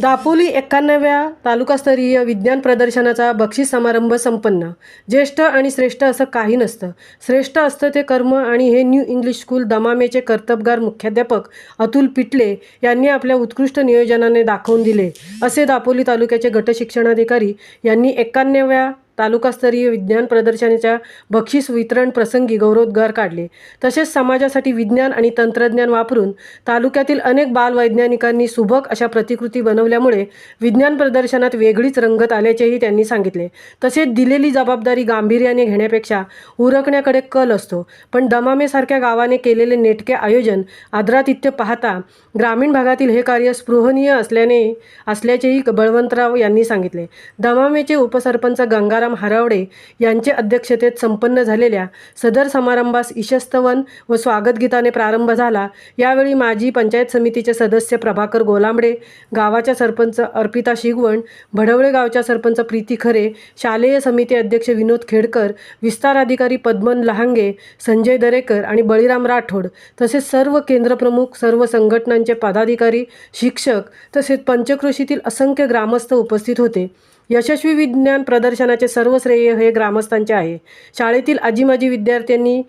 दापोली एक्क्याण्णव्या तालुकास्तरीय विज्ञान प्रदर्शनाचा बक्षीस समारंभ संपन्न. ज्येष्ठ आणि श्रेष्ठ असं काही नसतं. श्रेष्ठ असतं ते कर्म आणि हे न्यू इंग्लिश स्कूल दमामेचे कर्तबगार मुख्याध्यापक अतुल पिटले यांनी आपल्या उत्कृष्ट नियोजनाने दाखवून दिले. असे दापोली तालुक्याचे गटशिक्षणाधिकारी यांनी एक्क्याण्णव्या तालुकास्तरीय विज्ञान प्रदर्शनाच्या बक्षीस वितरण प्रसंगी गौरवोद्गार काढले. तसेच समाजासाठी विज्ञान आणि तंत्रज्ञान वापरून तालुक्यातील अनेक बालवैज्ञानिकांनी सुबक अशा प्रतिकृती बनवल्यामुळे विज्ञान प्रदर्शनात वेगळीच रंगत आल्याचेही त्यांनी सांगितले. तसेच दिलेली जबाबदारी गांभीर्याने घेण्यापेक्षा उरकण्याकडे कल असतो. पण दमामेसारख्या गावाने केलेले नेटके आयोजन आदरातिथ्य पाहता ग्रामीण भागातील हे कार्य स्पृहणीय असल्याने असल्याचेही बळवंतराव यांनी सांगितले. दमामेचे उपसरपंच गंगाराम हरावडे यांचे अध्यक्षतेत संपन्न झालेल्या सदर समारंभास ईशस्तवन व स्वागतगीताने प्रारंभ झाला. यावेळी माजी पंचायत समितीचे सदस्य प्रभाकर गोलांबडे गावाच्या सरपंच अर्पिता शिगवण भडवळे गावच्या सरपंच प्रीती खरे शालेय समिती अध्यक्ष विनोद खेडकर विस्तार अधिकारी पद्मन लहांगे संजय दरेकर आणि बळीराम राठोड तसेच सर्व केंद्रप्रमुख सर्व संघटनांचे पदाधिकारी शिक्षक तसेच पंचक्रोशीतील असंख्य ग्रामस्थ उपस्थित होते. यशस्वी विज्ञान प्रदर्शनाचे सर्व श्रेय हे ग्रामस्थांचे आहे. शाळेतील आजीमाजी विद्यार्थ्यांनी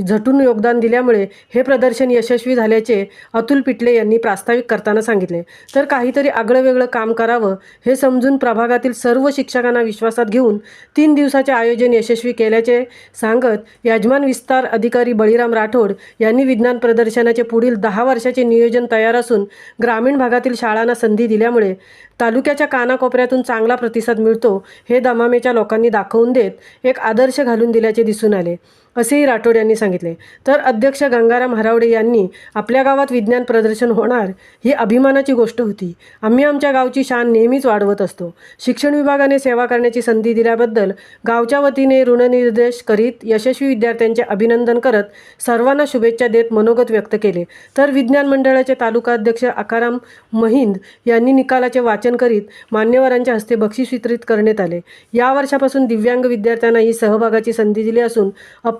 झटून योगदान दिल्यामुळे हे प्रदर्शन यशस्वी झाल्याचे अतुल पिटले यांनी प्रास्ताविक करताना सांगितले. तर काहीतरी आगळं वेगळं काम करावं हे समजून प्रभागातील सर्व शिक्षकांना विश्वासात घेऊन तीन दिवसाचे आयोजन यशस्वी केल्याचे सांगत यजमान विस्तार अधिकारी बळीराम राठोड यांनी विज्ञान प्रदर्शनाचे पुढील दहा वर्षाचे नियोजन तयार असून ग्रामीण भागातील शाळांना संधी दिल्यामुळे तालुक्याच्या कानाकोपऱ्यातून चांगला प्रतिसाद मिळतो हे दमामेच्या लोकांनी दाखवून देत एक आदर्श घालून दिल्याचे दिसून आले. असेही राठोड यांनी सांगितले. तर अध्यक्ष गंगाराम हरावडे यांनी आपल्या गावात विज्ञान प्रदर्शन होणार ही अभिमानाची गोष्ट होती. आम्ही आमच्या गावची शान नेहमीच वाढवत असतो. शिक्षण विभागाने सेवा करण्याची संधी दिल्याबद्दल गावच्या वतीने ऋणनिर्देश करीत यशस्वी विद्यार्थ्यांचे अभिनंदन करत सर्वांना शुभेच्छा देत मनोगत व्यक्त केले. तर विज्ञान मंडळाचे तालुका अध्यक्ष आकाराम महिंद यांनी निकालाचे वाचन करीत मान्यवरांच्या हस्ते बक्षीस वितरित करण्यात आले. या वर्षापासून दिव्यांग विद्यार्थ्यांना ही सहभागाची संधी दिली असून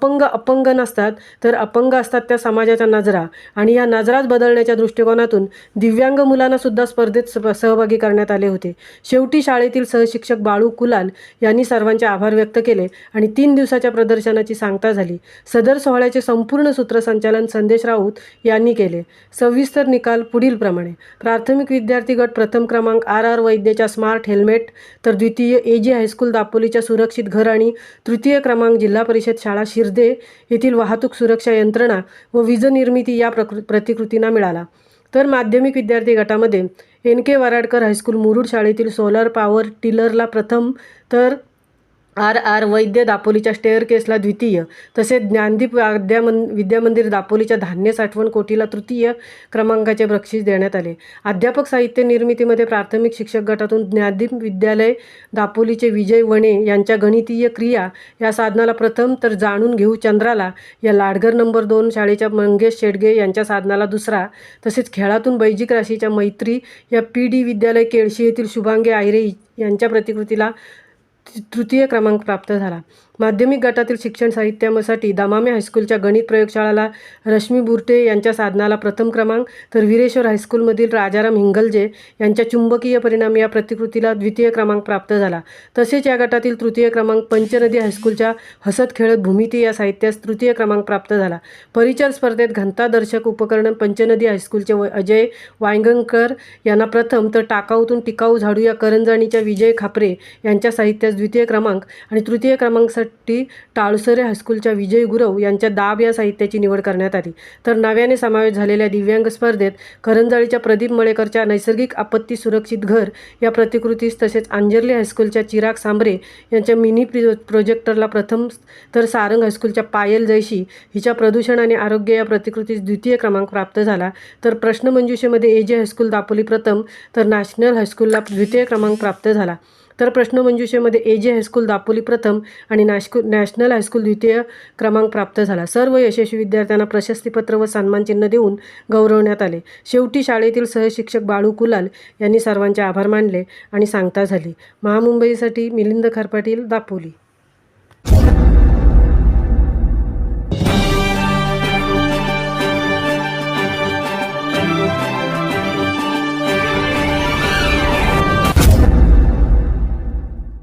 अपंग अपंग नसतात तर अपंग असतात त्या समाजाच्या नजरा. आणि या नजराच बदलण्याच्या दृष्टिकोनातून दिव्यांग मुलांनासुद्धा स्पर्धेत स- सहभागी करण्यात आले होते. शेवटी शाळेतील सहशिक्षक बाळू कुलाल यांनी सर्वांचे आभार व्यक्त केले आणि तीन दिवसाच्या प्रदर्शनाची सांगता झाली. सदर सोहळ्याचे संपूर्ण सूत्रसंचालन संदेश राऊत यांनी केले. सविस्तर निकाल पुढीलप्रमाणे प्राथमिक विद्यार्थी गट प्रथम क्रमांक आर आर वैद्यच्या स्मार्ट हेल्मेट तर द्वितीय ए जी हायस्कूल दापोलीच्या सुरक्षित घर आणि तृतीय क्रमांक जिल्हा परिषद शाळा शिर्दे येथील वाहतूक सुरक्षा यंत्रणा व वीज निर्मिती या प्रकृ प्रतिकृतींना मिळाला. तर माध्यमिक विद्यार्थी गटामध्ये N K Varadkar high school Murud शाळेतील सोलर पॉवर टिलरला प्रथम तर आर आर वैद्य दापोलीच्या स्टेअर केसला द्वितीय तसेच ज्ञानदीप विद्यामन विद्यामंदिर दापोलीच्या धान्य साठवण कोटीला तृतीय क्रमांकाचे बक्षीस देण्यात आले. अध्यापक साहित्य निर्मितीमध्ये प्राथमिक शिक्षक गटातून ज्ञानदीप विद्यालय दापोलीचे विजय वणे यांच्या गणितीय क्रिया या साधनाला प्रथम तर जाणून घेऊ चंद्राला या लाडघर नंबर दोन शाळेच्या मंगेश शेडगे यांच्या साधनाला दुसरा तसेच खेळातून बैजिक राशीच्या मैत्री या पी डी विद्यालय केळशी येथील शुभांगे आयरे यांच्या प्रतिकृतीला तृतीय क्रमांक प्राप्त झाला. माध्यमिक गटातील शिक्षण साहित्यासाठी दामामे हायस्कूलच्या गणित प्रयोगशाळाला रश्मी बुर्टे यांच्या साधनाला प्रथम क्रमांक तर वीरेश्वर हायस्कूलमधील राजाराम हिंगलजे यांच्या चुंबकीय परिणाम या प्रतिकृतीला द्वितीय क्रमांक प्राप्त झाला. तसेच या गटातील तृतीय क्रमांक पंचनदी हायस्कूलच्या हसत खेळत भूमिती या साहित्यास तृतीय क्रमांक प्राप्त झाला. परिचर स्पर्धेत घंटादर्शक उपकरण पंचनदी हायस्कूलचे व अजय वायंगणकर यांना प्रथम तर टाकाऊतून टिकाऊ झाडू या करंजाणीच्या विजय खापरे यांच्या साहित्यास द्वितीय क्रमांक आणि तृतीय क्रमांकासाठी टाळसरे हायस्कूलच्या विजय गुरव यांच्या दाब या साहित्याची निवड करण्यात आली. तर नव्याने समावेश झालेल्या दिव्यांग स्पर्धेत करंजाळीच्या प्रदीप मळेकरच्या नैसर्गिक आपत्ती सुरक्षित घर या प्रतिकृतीस तसेच अंजर्ली हायस्कूलच्या चिराग सांबरे यांच्या मिनी प्रिजो प्रोजेक्टरला प्रथम तर सारंग हायस्कूलच्या पायल जयशी हिच्या प्रदूषण आणि आरोग्य या प्रतिकृतीस द्वितीय क्रमांक प्राप्त झाला. तर प्रश्नमंजुषेमध्ये ए जे हायस्कूल दापोली प्रथम तर नॅशनल हायस्कूलला द्वितीय क्रमांक प्राप्त झाला. तर प्रश्नमंजुषेमध्ये ए जे हायस्कूल दापोली प्रथम आणि नॅशकू नॅशनल हायस्कूल द्वितीय क्रमांक प्राप्त झाला. सर्व यशस्वी विद्यार्थ्यांना प्रशस्तीपत्र व सन्मानचिन्ह देऊन गौरवण्यात आले. शेवटी शाळेतील सहशिक्षक बाळू कुलाल यांनी सर्वांचे आभार मानले आणि सांगता झाली. महामुंबईसाठी मिलिंद खरपाटील दापोली.